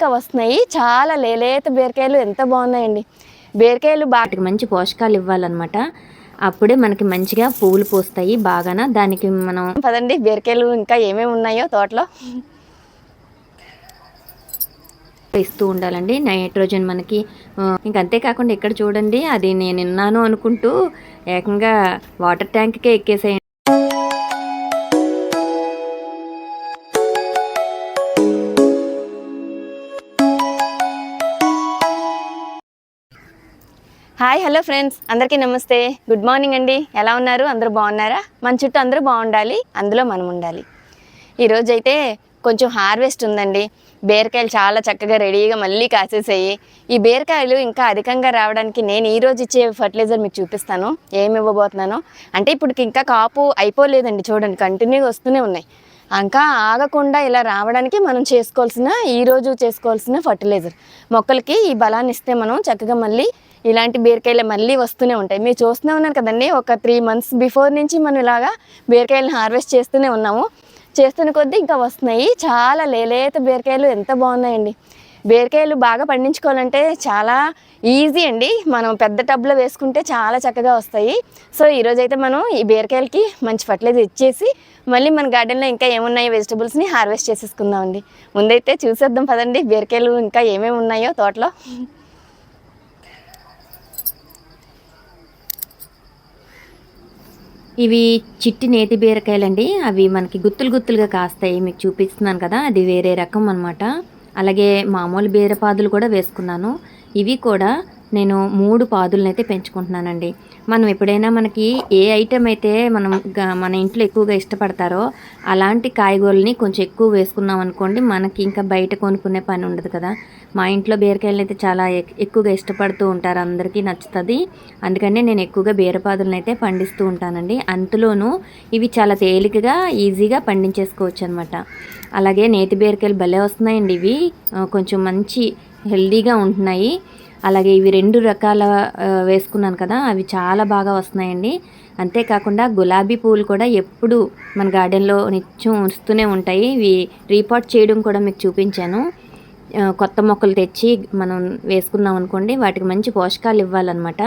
ఇంకా వస్తున్నాయి. చాలా లేలేత బీరకాయలు ఎంత బాగున్నాయండి. బీరకాయలు బాగా వాటికి మంచి పోషకాలు ఇవ్వాలన్నమాట. అప్పుడే మనకి మంచిగా పువ్వులు పూస్తాయి బాగాన. దానికి మనం పదండి బీరకాయలు ఇంకా ఏమేమి ఉన్నాయో తోటలో. ఇస్తూ ఉండాలండి. నైట్రోజన్ మనకి ఇంక అంతేకాకుండా ఇక్కడ చూడండి అది నేను విన్నాను అనుకుంటూ ఏకంగా వాటర్ ట్యాంక్కే ఎక్కేసాయండి. Hi hello friends. అందరికీ నమస్తే. గుడ్ మార్నింగ్ అండి. ఎలా ఉన్నారు? అందరూ బాగున్నారా? మన చుట్టూ అందరూ బాగుండాలి. అందులో మనం ఉండాలి. ఈరోజు అయితే కొంచెం హార్వెస్ట్ ఉందండి. బీరకాయలు చాలా చక్కగా రెడీగా మళ్ళీ కాసేసాయి. ఈ బీరకాయలు ఇంకా అధికంగా రావడానికి నేను ఈరోజు ఇచ్చే ఫర్టిలైజర్ మీకు చూపిస్తాను. ఏమి ఇవ్వబోతున్నానో. అంటే ఇప్పుడు ఇంకా కాపు అయిపోలేదండి చూడండి. కంటిన్యూగా వస్తూనే ఉన్నాయి. ఇంకా ఆగకుండా ఇలా రావడానికి మనం చేసుకోవాల్సిన ఈరోజు చేసుకోవాల్సిన ఫర్టిలైజర్. మొక్కలకి ఈ బలాన్ని ఇస్తే మనం చక్కగా మళ్ళీ ఇలాంటి బీరకాయలు మళ్ళీ వస్తూనే ఉంటాయి. మీరు చూస్తూనే ఉన్నారు కదండి ఒక త్రీ మంత్స్ బిఫోర్ నుంచి మనం ఇలాగా బీరకాయలను హార్వెస్ట్ చేస్తూనే ఉన్నాము. చేస్తున్న కొద్దీ ఇంకా వస్తున్నాయి. చాలా లేలేత బీరకాయలు ఎంత బాగున్నాయండి. బీరకాయలు బాగా పండించుకోవాలంటే చాలా ఈజీ అండి. మనం పెద్ద టబ్లో వేసుకుంటే చాలా చక్కగా వస్తాయి. సో ఈరోజు అయితే మనం ఈ బీరకాయలకి మంచి ఫర్టిలైజర్ ఇచ్చేసి మళ్ళీ మన గార్డెన్లో ఇంకా ఏమున్నాయో వెజిటబుల్స్ని హార్వెస్ట్ చేసేసుకుందామండి ముందైతే చూసేద్దాం పదండి. బీరకాయలు ఇంకా ఏమేమి ఉన్నాయో తోటలో. ఇవి చిట్టి నేతి బీరకాయలండి. అవి మనకి గుత్తులు గుత్తులుగా కాస్తాయి. మీకు చూపిస్తున్నాను కదా అది వేరే రకం అనమాట అలాగే మామూలు బీరపాదులు కూడా వేసుకున్నాను. ఇవి కూడా నేను మూడు పాదులనైతే పెంచుకుంటున్నానండి. మనం ఎప్పుడైనా మనకి ఏ ఐటెం అయితే మనం మన ఇంట్లో ఎక్కువగా ఇష్టపడతారో అలాంటి కాయగూరల్ని కొంచెం ఎక్కువ వేసుకున్నాం అనుకోండి మనకి ఇంకా బయట కొనుక్కునే పని ఉండదు కదా. మా ఇంట్లో బీరకాయలు అయితే చాలా ఎక్కువగా ఇష్టపడుతూ ఉంటారు. అందరికీ నచ్చుతుంది. అందుకనే నేను ఎక్కువగా బీరపాదులను అయితే పండిస్తూ ఉంటానండి. అంతలోనూ ఇవి చాలా తేలికగా ఈజీగా పండించేసుకోవచ్చు అనమాట అలాగే నేతి బీరకాయలు భలే వస్తున్నాయండి ఇవి. కొంచెం మంచి హెల్దీగా ఉంటున్నాయి. అలాగే ఇవి రెండు రకాల వేసుకున్నాను కదా అవి చాలా బాగా వస్తున్నాయండి. అంతేకాకుండా గులాబీ పువ్వులు కూడా ఎప్పుడు మన గార్డెన్లో నిత్యం వస్తూనే ఉంటాయి. ఇవి రీపాట్ చేయడం కూడా మీకు చూపించాను. కొత్త మొక్కలు తెచ్చి మనం వేసుకున్నాం అనుకోండి వాటికి మంచి పోషకాలు ఇవ్వాలన్నమాట.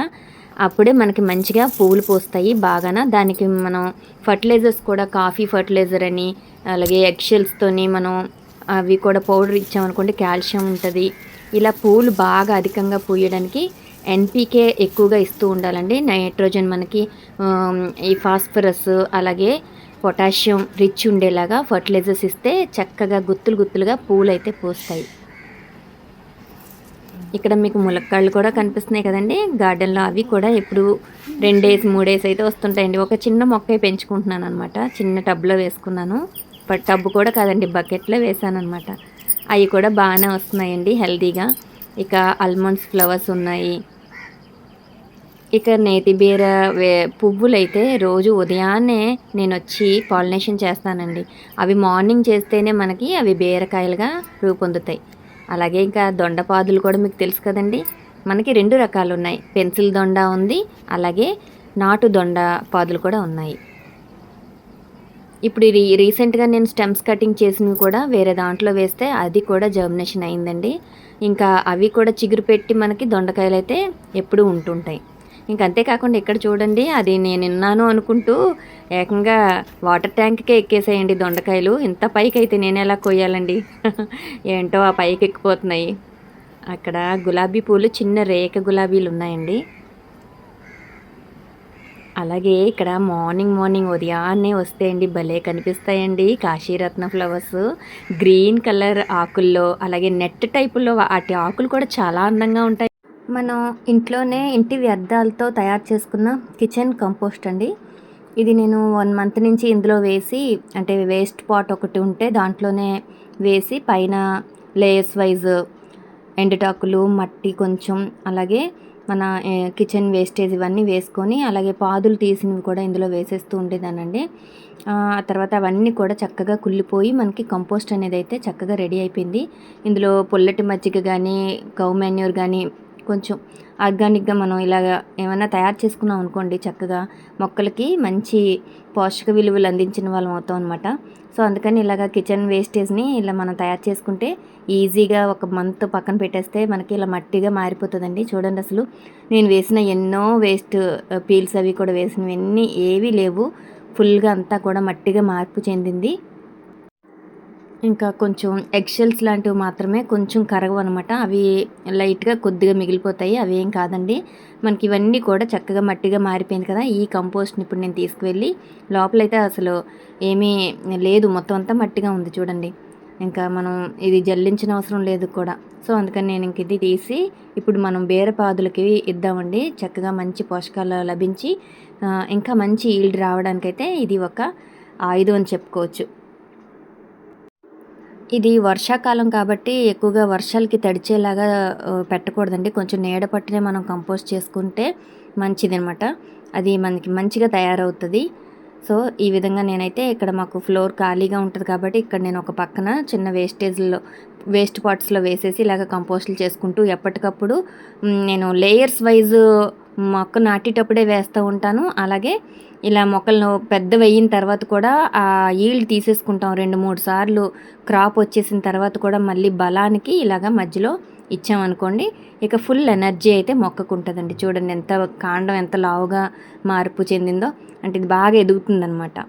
అప్పుడే మనకి మంచిగా పువ్వులు పోస్తాయి బాగాన. దానికి మనం ఫర్టిలైజర్స్ కూడా కాఫీ ఫర్టిలైజర్ అని అలాగే ఎగ్షెల్స్తోని మనం అవి కూడా పౌడర్ ఇచ్చామనుకోండి కాల్షియం ఉంటుంది. ఇలా పువ్వులు బాగా అధికంగా పూయడానికి ఎన్పీకే ఎక్కువగా ఇస్తూ ఉండాలండి. నైట్రోజన్ మనకి ఈ ఫాస్ఫరస్ అలాగే పొటాషియం రిచ్ ఉండేలాగా ఫర్టిలైజర్స్ ఇస్తే చక్కగా గుత్తులు గుత్తులుగా పూలు అయితే పూస్తాయి. ఇక్కడ మీకు ములక్కాళ్ళు కూడా కనిపిస్తున్నాయి కదండి. గార్డెన్లో అవి కూడా ఎప్పుడు రెండేసి మూడేసి అయితే వస్తుంటాయండి. ఒక చిన్న మొక్క పెంచుకుంటున్నాను అనమాట చిన్న టబ్లో వేసుకున్నాను. టబ్ కూడా కాదండి బకెట్లో వేసాను అనమాట అవి కూడా బాగానే వస్తున్నాయండి హెల్దీగా ఇక ఆల్మండ్స్ ఫ్లవర్స్ ఉన్నాయి. ఇక నేతి బీర వే పువ్వులు అయితే రోజు ఉదయాన్నే నేను వచ్చి పాలినేషన్ చేస్తానండి. అవి మార్నింగ్ చేస్తేనే మనకి అవి బీరకాయలుగా రూపొందుతాయి. అలాగే ఇంకా దొండపాదులు కూడా మీకు తెలుసు కదండి. మనకి రెండు రకాలు ఉన్నాయి పెన్సిల్ దొండ ఉంది అలాగే నాటు దొండ పాదులు కూడా ఉన్నాయి. ఇప్పుడు రీ రీసెంట్గా నేను స్టెమ్స్ కటింగ్ చేసినవి కూడా వేరే దాంట్లో వేస్తే అది కూడా జర్మినేషన్ అయిందండి. ఇంకా అవి కూడా చిగురు పెట్టి మనకి దొండకాయలు అయితే ఎప్పుడూ ఉంటుంటాయి. అంతేకాకుండా ఇక్కడ చూడండి అది నేను విన్నాను అనుకుంటూ ఏకంగా వాటర్ ట్యాంక్కే ఎక్కేసేయండి దొండకాయలు. ఇంత పైకి అయితే నేను ఎలా కొయ్యాలండి? ఏంటో ఆ పైకి ఎక్కిపోతున్నాయి అక్కడ గులాబీ పూలు చిన్న రేఖ గులాబీలు ఉన్నాయండి. అలాగే ఇక్కడ మార్నింగ్ మార్నింగ్ ఉదయాన్నే వస్తాయండి భలే కనిపిస్తాయండి కాశీరత్న ఫ్లవర్స్. గ్రీన్ కలర్ ఆకుల్లో అలాగే నెట్ టైపుల్లో వాటి ఆకులు కూడా చాలా అందంగా ఉంటాయి. మనం ఇంట్లోనే ఇంటి వ్యర్థాలతో తయారు చేసుకున్న కిచెన్ కంపోస్ట్ అండి. ఇది నేను వన్ మంత్ నుంచి ఇందులో వేసి అంటే వేస్ట్ పాట్ ఒకటి ఉంటే దాంట్లోనే వేసి పైన లేయర్స్ వైజ్ ఎండుటాకులు మట్టి కొంచెం అలాగే మన కిచెన్ వేస్టేజ్ ఇవన్నీ వేసుకొని అలాగే పాదులు తీసినవి కూడా ఇందులో వేసేస్తూ ఉండేదానండి. ఆ తర్వాత అవన్నీ కూడా చక్కగా కుళ్ళిపోయి మనకి కంపోస్ట్ అనేది అయితే చక్కగా రెడీ అయిపోయింది. ఇందులో పుల్లటి మజ్జిగ కానీ కౌ మెన్యూర్ కానీ కొంచెం ఆర్గానిక్గా మనం ఇలాగ ఏమైనా తయారు చేసుకున్నాం అనుకోండి చక్కగా మొక్కలకి మంచి పోషక విలువలు అందించిన వాళ్ళం అవుతాం అనమాట సో అందుకని ఇలాగ కిచెన్ వేస్టేజ్ని ఇలా మనం తయారు చేసుకుంటే ఈజీగా ఒక మంత్ పక్కన పెట్టేస్తే మనకి ఇలా మట్టిగా మారిపోతుందండి. చూడండి అసలు నేను వేసిన ఎన్నో వేస్ట్ పీల్స్ అవి కూడా వేసినవన్నీ ఏవీ లేవు. ఫుల్గా అంతా కూడా మట్టిగా మార్పు చెందింది. ఇంకా కొంచెం ఎగ్షెల్స్ లాంటివి మాత్రమే కొంచెం కరగవు అనమాట అవి లైట్గా కొద్దిగా మిగిలిపోతాయి. అవి ఏం కాదండి. మనకి ఇవన్నీ కూడా చక్కగా మట్టిగా మారిపోయింది కదా. ఈ కంపోస్ట్ని ఇప్పుడు నేను తీసుకువెళ్ళి లోపలైతే అసలు ఏమీ లేదు. మొత్తం అంతా మట్టిగా ఉంది చూడండి. ఇంకా మనం ఇది జల్లించిన అవసరం లేదు కూడా. సో అందుకని నేను ఇంక ఇది తీసి ఇప్పుడు మనం బేరపాదులకి ఇద్దామండి. చక్కగా మంచి పోషకాలు లభించి ఇంకా మంచి ఈల్డ్ రావడానికైతే ఇది ఒక ఆయుధం అని చెప్పుకోవచ్చు. ఇది వర్షాకాలం కాబట్టి ఎక్కువగా వర్షాలకి తడిచేలాగా పెట్టకూడదండి. కొంచెం నీడ పట్టినే మనం కంపోస్ట్ చేసుకుంటే మంచిది అనమాట అది మనకి మంచిగా తయారవుతుంది. సో ఈ విధంగా నేనైతే ఇక్కడ మాకు ఫ్లోర్ ఖాళీగా ఉంటుంది కాబట్టి ఇక్కడ నేను ఒక పక్కన చిన్న వేస్టేజ్లో వేస్ట్ పాట్స్లో వేసేసి ఇలాగ కంపోస్ట్లు చేసుకుంటూ ఎప్పటికప్పుడు నేను లేయర్స్ వైజ్ మొక్క నాటేటప్పుడే వేస్తూ ఉంటాను. అలాగే ఇలా మొక్కలను పెద్దవి అయిన తర్వాత కూడా ఆ ఈల్డ్ తీసేసుకుంటాం. రెండు మూడు సార్లు క్రాప్ వచ్చేసిన తర్వాత కూడా మళ్ళీ బలానికి ఇలాగ మధ్యలో ఇచ్చామనుకోండి ఇక ఫుల్ ఎనర్జీ అయితే మొక్కకు ఉంటుందండి చూడండి ఎంత కాండం ఎంత లావుగా మార్పు చెందిందో. అంటే ఇది బాగా ఎదుగుతుందనమాట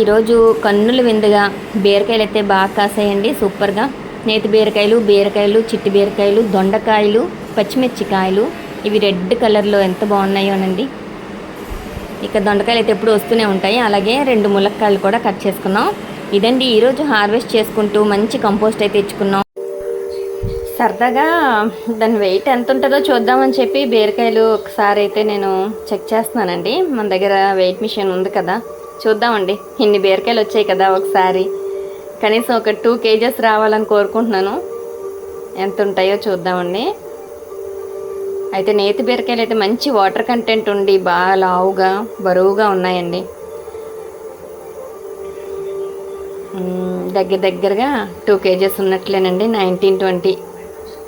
ఈరోజు కన్నుల విందుగా బీరకాయలు అయితే బాగా కాసాయండి. సూపర్గా నేతి బీరకాయలు బీరకాయలు చిట్టి బీరకాయలు దొండకాయలు పచ్చిమిర్చికాయలు. ఇవి రెడ్ కలర్లో ఎంత బాగున్నాయోనండి ఇక దొండకాయలు అయితే ఎప్పుడు వస్తూనే ఉంటాయి. అలాగే రెండు ములక్కాయలు కూడా కట్ చేసుకున్నాం. ఇదండి ఈరోజు హార్వెస్ట్ చేసుకుంటూ మంచి కంపోస్ట్ అయితే ఇచ్చుకున్నాం సరదాగా దాని వెయిట్ ఎంత ఉంటుందో చూద్దామని చెప్పి బీరకాయలు ఒకసారి అయితే నేను చెక్ చేస్తున్నానండి. మన దగ్గర వెయిట్ మిషన్ ఉంది కదా. చూద్దామండి. ఇన్ని బీరకాయలు వచ్చాయి కదా ఒకసారి. కనీసం ఒక టూ కేజెస్ రావాలని కోరుకుంటున్నాను. ఎంత ఉంటాయో చూద్దామండి. అయితే నేతి బీరకాయలు అయితే మంచి వాటర్ కంటెంట్ ఉండి బాగా లావుగా బరువుగా ఉన్నాయండి. దగ్గర దగ్గరగా టూ కేజెస్ ఉన్నట్లేనండి నైన్టీన్ ట్వంటీ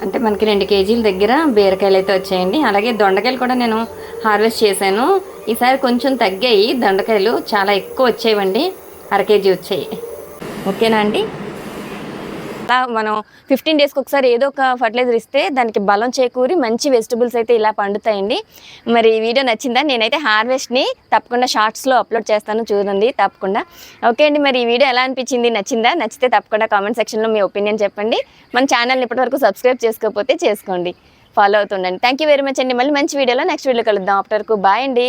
అంటే మనకి రెండు కేజీల దగ్గర బీరకాయలు అయితే వచ్చాయండి. అలాగే దొండకాయలు కూడా నేను హార్వెస్ట్ చేశాను. ఈసారి కొంచెం తగ్గాయి దొండకాయలు చాలా ఎక్కువ వచ్చాయండి అర కేజీ వచ్చాయి. ఓకేనా అండి? అలా మనం ఫిఫ్టీన్ డేస్కి ఒకసారి ఏదో ఒక ఫర్టిలైజర్ ఇస్తే దానికి బలం చేకూరి మంచి వెజిటబుల్స్ అయితే ఇలా పండుతాయండి. మరి ఈ వీడియో నచ్చిందా? నేనైతే హార్వెస్ట్ని తప్పకుండా షార్ట్స్లో అప్లోడ్ చేస్తాను చూడండి తప్పకుండా. ఓకే అండి మరి ఈ వీడియో ఎలా అనిపించింది? నచ్చిందా? నచ్చితే తప్పకుండా కామెంట్ సెక్షన్లో మీ ఒపీనియన్ చెప్పండి. మన ఛానల్ని ఇప్పటివరకు సబ్స్క్రైబ్ చేసుకోకపోతే చేసుకోండి. ఫాలో అవుతుండండి. థ్యాంక్ యూ వెరీ మచ్ అండి. మళ్ళీ మంచి వీడియోలో నెక్స్ట్ వీడియో కలుద్దాం. అప్పటి బాయ్ అండి.